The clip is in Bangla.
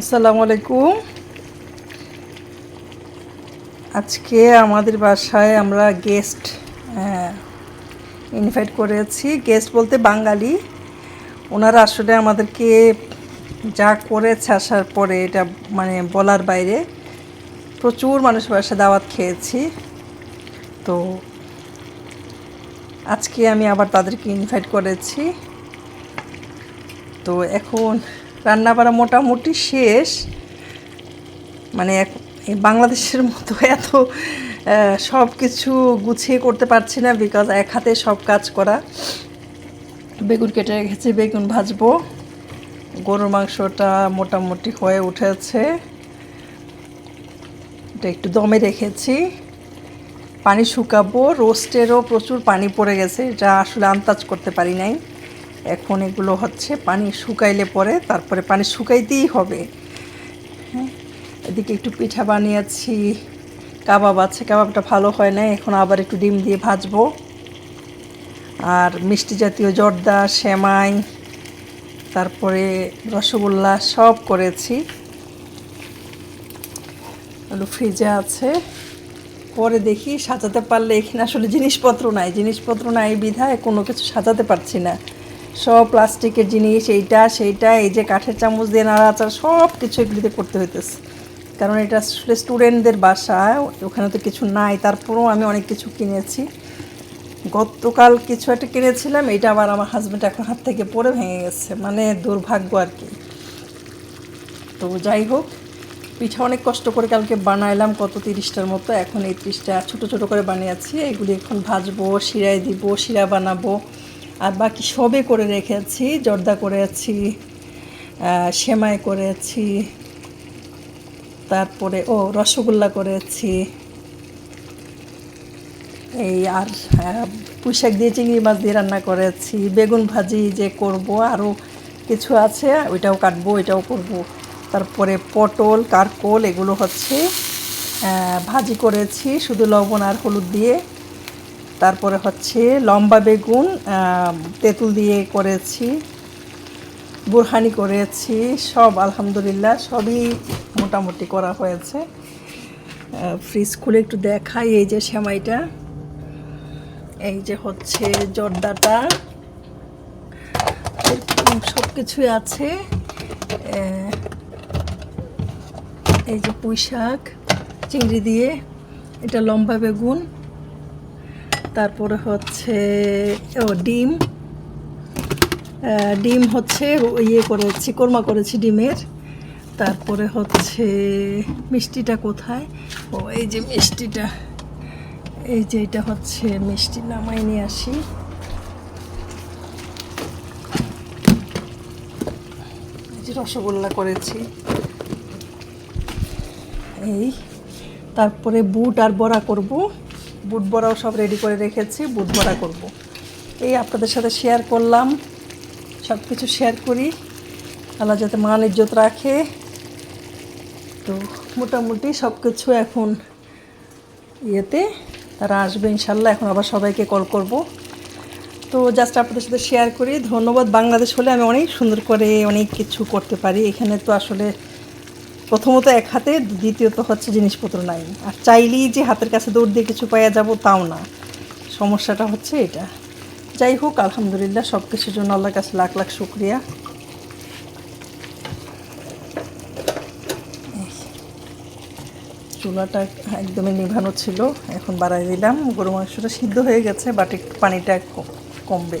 আসসালামু আলাইকুম। আজকে আমাদের বাসায় আমরা গেস্ট ইনভাইট করেছি। গেস্ট বলতে বাঙালি। ওনারা আসলে আমাদেরকে যা করেছে আসার পরে এটা মানে বলার বাইরে প্রচুর মানুষ বাসায় দাওয়াত খেয়েছি। তো আজকে আমি আবার তাদেরকে ইনভাইট করেছি। তো এখন রান্না বাড়া মোটামুটি শেষ। মানে এক- বাংলাদেশের মতো এত সব কিছু গুছিয়ে করতে পারছি না বিকজ এক হাতে সব কাজ করা। বেগুন কেটে রেখেছি, বেগুন ভাজবো। গরুর মাংসটা মোটামুটি হয়ে উঠেছে। এটা একটু দমে রেখেছি। পানি শুকাবো, রোস্টেরও প্রচুর পানি পড়ে গেছে, এটা আসলে আন্দাজ করতে পারি নাই। এখন এগুলো হচ্ছে পানি শুকাইলে পরে, তারপরে পানি শুকাইতেই হবে। হ্যাঁ এদিকে একটু পিঠা বানিয়েছি, কাবাব আছে, কাবাবটা ভালো হয় না এখন আবার একটু ডিম দিয়ে ভাজবো। আর মিষ্টি জাতীয় জর্দা, সেমাই, তারপরে রসগোল্লা সব করেছি। ফ্রিজে আছে। পরে দেখি সাজাতে পারলে এখানে আসলে জিনিসপত্র নাই জিনিসপত্র নাই বিধায় কোনো কিছু সাজাতে পারছি না। সব প্লাস্টিকের জিনিস, এইটা, সেইটা, এই যে কাঠের চামচ দিয়ে নাড়াচাড়া সব কিছু এগুলিতে করতে হইতেছে। কারণ এটা আসলে স্টুডেন্টদের বাসা, ওখানে তো কিছু নাই। তারপরেও আমি অনেক কিছু কিনেছি। গতকাল কিছু একটা কিনেছিলাম এটা আবার আমার হাজব্যান্ড এখন হাত থেকে পড়ে ভেঙে গেছে। মানে দুর্ভাগ্য আর কি। তো যাই হোক, পিঠা অনেক কষ্ট করে কালকে বানাইলাম, কত তিরিশটার মতো। এখন এই তিরিশটা ছোটো ছোটো করে বানিয়েছি। এগুলি এখন ভাজবো, শিরায় দিব, শিরা বানাবো। আর বাকি সবে করে রেখেছি, জর্দা করেছি সেমাই করেছি, তারপরে, ও, রসগোল্লা করেছি, এই আর পুঁইশাক দিয়ে চিংড়ি মাছ দিয়ে রান্না করেছি, বেগুন ভাজি যে করব, আরও কিছু আছে, ওইটাও কাটবো, ওইটাও করব। তারপরে পটল কারকোল এগুলো হচ্ছে ভাজি করেছি, শুধু লবণ আর হলুদ দিয়ে। তারপরে হচ্ছে লম্বা বেগুন তেঁতুল দিয়ে করেছি, বুরহানি করেছি, সব আলহামদুলিল্লাহ, সবই মোটামুটি করা হয়েছে। ফ্রিজ খুলে একটু দেখাই এই যে সেমাইটা। এই যে হচ্ছে জর্দাটা। সব কিছুই আছে। এই যে পুঁই শাক চিংড়ি দিয়ে, এটা লম্বা বেগুন। তারপরে হচ্ছে, ও, ডিম। ডিম হচ্ছে ইয়ে করেছি, কোরমা করেছি ডিমের। তারপরে হচ্ছে মিষ্টিটা কোথায়? ও, এই যে মিষ্টিটা। এই যে এটা হচ্ছে মিষ্টি, নামাই নিয়ে আসি। রসগোল্লা করেছি। এই, তারপরে বুট আর বড়া করব। বুট বড়াও সব রেডি করে রেখেছি বুট বড়া করব। এই আপনাদের সাথে শেয়ার করলাম সব কিছু শেয়ার করি। আল্লাহ যাতে মান ইজ্জত রাখে। তো মোটামুটি সব কিছু এখন ইয়েতে তারা আসবে ইনশাল্লাহ, এখন আবার সবাইকে কল করব। তো জাস্ট আপনাদের সাথে শেয়ার করি, ধন্যবাদ। বাংলাদেশ হলে আমি অনেক সুন্দর করে অনেক কিছু করতে পারি। এখানে তো আসলে প্রথমত এক হাতে, দ্বিতীয়ত হচ্ছে জিনিসপত্র নাই। আর চাইলেই যে হাতের কাছে দৌড় দিয়ে কিছু পাওয়া যাব তাও না। সমস্যাটা হচ্ছে এটা। যাই হোক, আলহামদুলিল্লাহ সব কিছুর জন্য আল্লাহর কাছে লাখ লাখ শুক্রিয়া। চুলাটা একদমই নিভানো ছিল, এখন বাড়াই দিলাম। গরু মাংসটা সিদ্ধ হয়ে গেছে, বাট পানিটা কমবে।